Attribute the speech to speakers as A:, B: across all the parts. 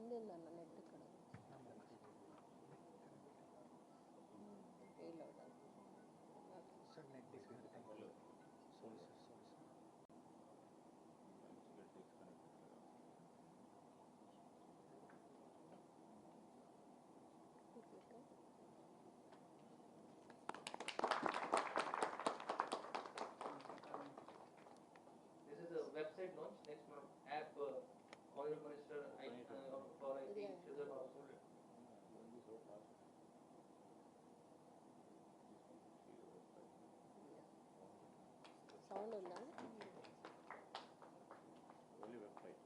A: This is a website launch next month. App, uh, Honourable Minister
B: sound ఉందా
C: only website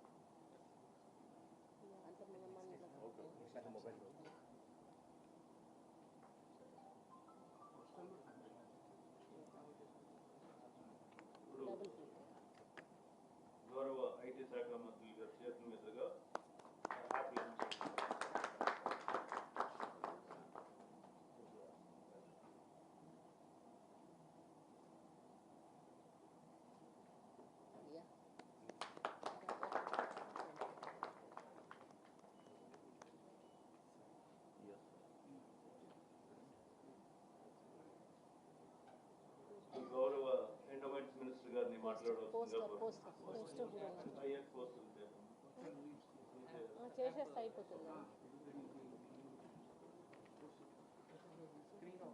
B: అంటే మనం మన
C: okay mobile
D: ఇప్పుడు
B: double click
D: గౌరవ ఐటీ శాఖ మంత్రి గారి చేతుల మీదుగా
B: పోస్టర్
D: మాట్లాడవలసిందిగా
B: పోస్టర్ పోస్టర్ కూడా ఉంది.
D: ఐఎస్ పోస్టులు
B: ఆ, చేసేస్తే అయిపోతుంది
A: Screen off.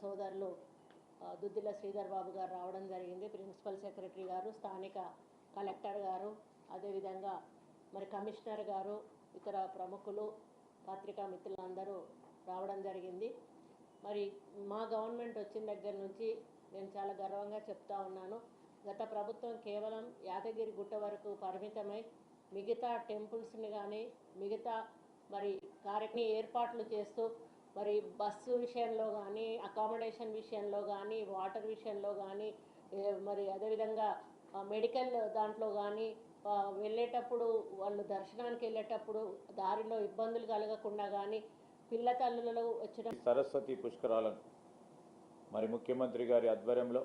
B: సోదరులు దుద్దిల శ్రీధర్ బాబు గారు రావడం జరిగింది. ప్రిన్సిపల్ సెక్రటరీ గారు స్థానిక కలెక్టర్ గారు అదేవిధంగా మరి కమిషనర్ గారు ఇతర ప్రముఖులు పత్రికా మిత్రులందరూ రావడం జరిగింది. మరి మా గవర్నమెంట్ వచ్చిన దగ్గర నుంచి నేను చాలా గర్వంగా చెప్తా ఉన్నాను. గత ప్రభుత్వం కేవలం యాదగిరి గుట్ట వరకు పరిమితమై మిగతా టెంపుల్స్ని కానీ మిగతా మరి కార్యక్రమ ఏర్పాట్లు చేస్తూ మరి బస్సు విషయంలో కానీ అకామిడేషన్ విషయంలో కానీ వాటర్ విషయంలో కానీ మరి అదేవిధంగా మెడికల్ దాంట్లో కానీ వెళ్ళేటప్పుడు వాళ్ళు దర్శనానికి వెళ్ళేటప్పుడు దారిలో ఇబ్బందులు కలగకుండా కానీ పిల్ల తల్లులలో వచ్చిన
C: సరస్వతి పుష్కరాలను మరి ముఖ్యమంత్రి గారి ఆధ్వర్యంలో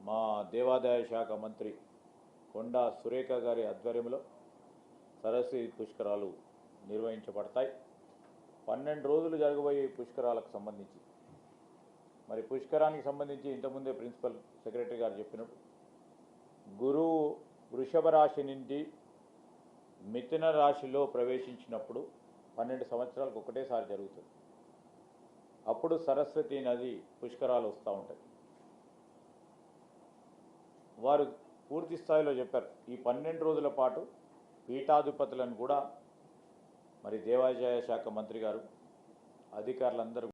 C: మా దేవాదాయ శాఖ మంత్రి కొండా సురేఖ గారి ఆధ్వర్యంలో సరస్వతి పుష్కరాలు నిర్వహించబడతాయి. పన్నెండు రోజులు జరగబోయే పుష్కరాలకు సంబంధించి. మరి పుష్కరానికి సంబంధించి ఇంతకుముందే ప్రిన్సిపల్ సెక్రటరీ గారు చెప్పినట్టు గురువు వృషభ రాశి నుండి మిథున రాశిలో ప్రవేశించినప్పుడు పన్నెండు సంవత్సరాలకు ఒకటేసారి జరుగుతుంది. అప్పుడు సరస్వతి నది పుష్కరాలు వస్తూ ఉంటాయి. వారు పూర్తి స్థాయిలో చెప్పారు ఈ పన్నెండు రోజుల పాటు పీఠాధిపతులను కూడా మరి దేవాదాయ శాఖ మంత్రి గారు అధికారులందరూ